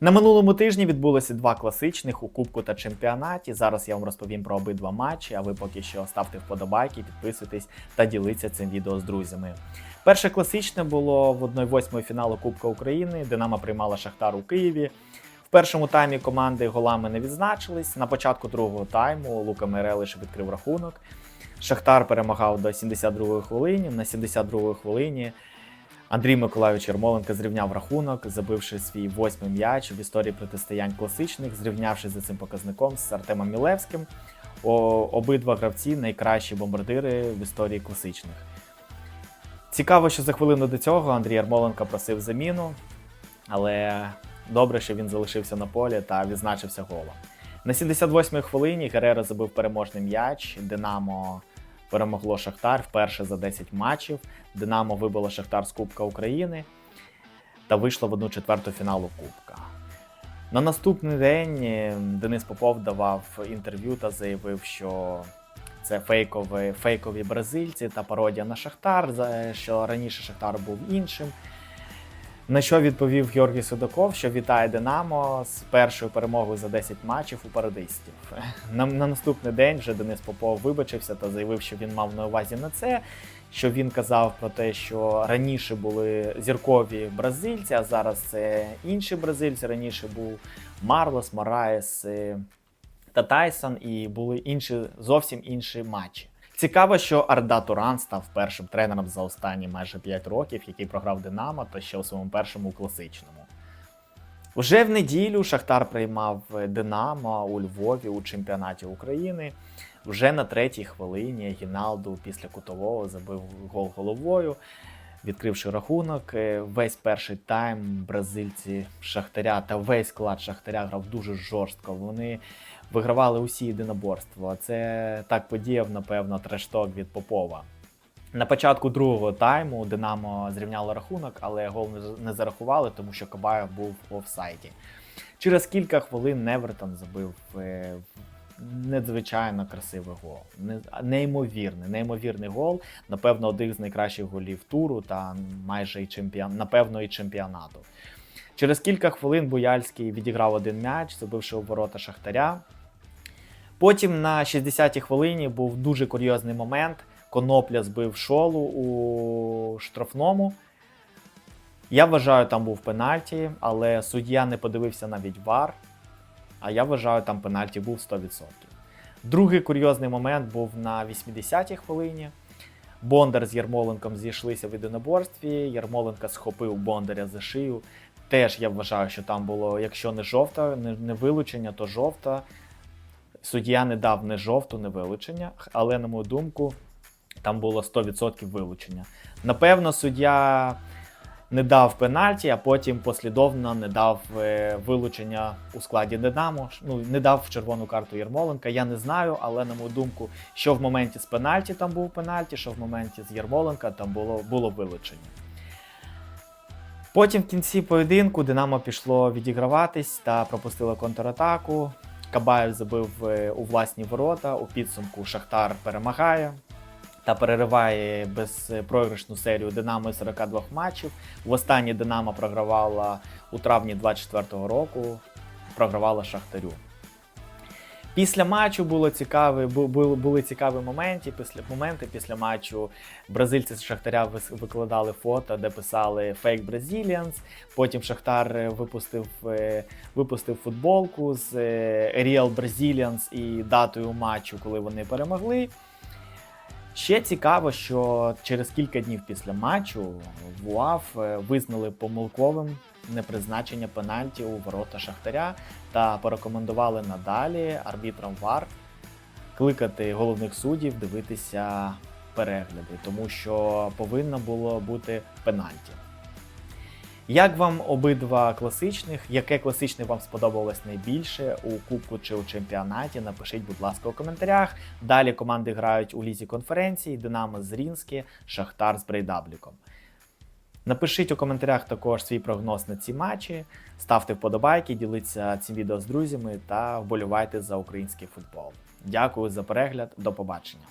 На минулому тижні відбулося два класичних у Кубку та чемпіонаті. Зараз я вам розповім про обидва матчі, а ви поки що ставте вподобайки, підписуйтесь та діліться цим відео з друзями. Перше класичне було в 1-8 фіналу Кубка України. Динамо приймала Шахтар у Києві. В першому таймі команди голами не відзначились. На початку другого тайму Лука Мерелиш відкрив рахунок. Шахтар перемагав до 72-ї хвилині. На 72-ї хвилині Андрій Миколайович Ярмоленко зрівняв рахунок, забивши свій восьмий м'яч в історії протистоянь класичних, зрівнявшись за цим показником з Артемом Мілевським. О, обидва гравці найкращі бомбардири в історії класичних. Цікаво, що за хвилину до цього Андрій Ярмоленко просив заміну, але добре, що він залишився на полі та відзначився голом. На 78-й хвилині Гереро забив переможний м'яч. Динамо перемогло Шахтар вперше за 10 матчів. Динамо вибило Шахтар з Кубка України та вийшло в одну четверту фіналу Кубка. На наступний день е, Денис Попов давав інтерв'ю та заявив, що це фейкові, фейкові бразильці та пародія на Шахтар, за- що раніше Шахтар був іншим. На що відповів Георгій Судаков, що вітає Динамо з першою перемогою за 10 матчів у парадистів. На, на наступний день вже Денис Попов вибачився та заявив, що він мав на увазі на це. Що він казав про те, що раніше були зіркові бразильці, а зараз це інші бразильці. Раніше був Марлос, Мораєс е, та Тайсон, і були інші зовсім інші матчі. Цікаво, що Арда Туран став першим тренером за останні майже 5 років, який програв Динамо та ще у своєму першому класичному. Уже в неділю Шахтар приймав Динамо у Львові у чемпіонаті України. Вже на третій хвилині Гіналду після кутового забив гол головою, відкривши рахунок. Е, Весь перший тайм бразильці Шахтаря та весь склад Шахтаря грав дуже жорстко. Вони вигравали усі єдиноборства. Це так подіяв, напевно, трешток від Попова. На початку другого тайму Динамо зрівняло рахунок, але гол не- зарахували, тому що Кабаєв був в офсайді. Через кілька хвилин Невертон забив е, надзвичайно красивий гол. Неймовірний, неймовірний гол. Напевно, один з найкращих голів туру та майже і чемпіон, напевно, і чемпіонату. Через кілька хвилин Буяльський відіграв один м'яч, забивши у ворота Шахтаря. Потім на 60-й хвилині був дуже курйозний момент. Конопля збив шолу у штрафному. Я вважаю, там був пенальті, але суддя не подивився навіть вар. А я вважаю, там пенальті був 100%. Другий курйозний момент був на 80-й хвилині. Бондар з Ярмоленком зійшлися в єдиноборстві. Ярмоленко схопив Бондаря за шию. Теж я вважаю, що там було, якщо не жовта, не вилучення, то жовта. Суддя не дав не жовту, не вилучення, але, на мою думку, там було 100% вилучення. Напевно, суддя не дав пенальті, а потім послідовно не дав е, вилучення у складі Динамо. Ну, не дав червону карту Єрмоленка. Я не знаю, але на мою думку, що в моменті з пенальті там був пенальті, що в моменті з Єрмоленка там було, було вилучення. Потім в кінці поєдинку Динамо пішло відіграватись та пропустило контратаку. Кабаєв забив е, у власні ворота. У підсумку Шахтар перемагає та перериває безпрограшну серію Динамо із 42 матчів. Востаннє Динамо програвала у травні 24-го року, програвала Шахтарю. Після матчу було цікаві, бу- були, були цікаві моменти. Після моменти після матчу бразильці з Шахтаря викладали фото, де писали Fake Brazilians. Потім Шахтар е, випустив, е, випустив футболку з е, Real Brazilians і датою матчу, коли вони перемогли. Ще цікаво, що через кілька днів після матчу в УАФ е, визнали помилковим непризначення пенальті у ворота Шахтаря та порекомендували надалі арбітрам ВАР кликати головних суддів дивитися перегляди, тому що повинно було бути пенальті. Як вам обидва класичних? Яке класичне вам сподобалось найбільше у кубку чи у чемпіонаті? Напишіть, будь ласка, у коментарях. Далі команди грають у лізі конференції Динамо з Рінські, Шахтар з Брейдабліком. Напишіть у коментарях також свій прогноз на ці матчі, ставте вподобайки, діліться цим відео з друзями та вболівайте за український футбол. Дякую за перегляд, до побачення.